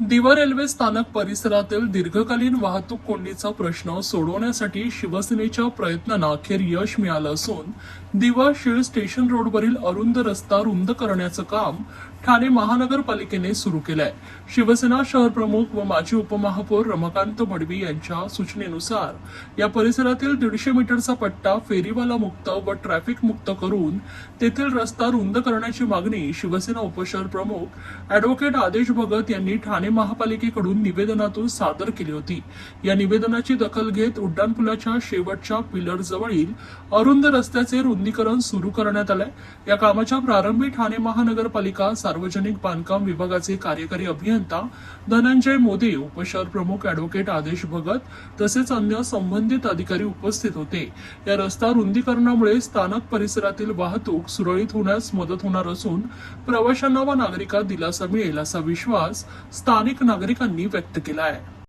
दिवा रेल्वे स्थानक परिसरातील दीर्घकालीन वाहतूक कोंडीचा प्रश्न सोडवण्यासाठी शिवसेनेच्या प्रयत्नांना अखेर यश मिळालं असून दिवा शीळ स्टेशन रोडवरील अरुंद रस्ता रुंद करण्याचं काम ठाणे महानगरपालिकेने सुरू केलंय. शिवसेना शहर प्रमुख व माजी उपमहापौर रमाकांत मडवी यांच्या सूचनेनुसार या परिसरातील दीडशे मीटरचा पट्टा फेरीवाला मुक्त व ट्रॅफिक मुक्त करून तेथील रस्ता रुंद करण्याची मागणी शिवसेना उपशहर प्रमुख अॅडव्होकेट आदेश भगत यांनी ठाणे महापालिकेकडून निवेदनातून सादर केली होती. या निवेदनाची दखल घेत उड्डाणपुलाच्या शेवटच्या पिलर जवळील अरुंद रस्त्याचे रुंदीकरण सुरू करण्यात आलंय. या कामाच्या प्रारंभी ठाणे महानगरपालिका सार्वजनिक बांधकाम विभागाचे कार्यकारी अभियंता धनंजय मोदी उपशहर प्रमुख अॅडव्होकेट आदेश भगत तसेच अन्य संबंधित अधिकारी उपस्थित होते. या रस्ता रुंदीकरणामुळे स्थानक परिसरातील वाहतूक सुरळीत होण्यास मदत होणार असून प्रवाशांना व नागरिकांना दिलासा मिळेल असा विश्वास स्थानिक नागरिकांनी व्यक्त केला आहे.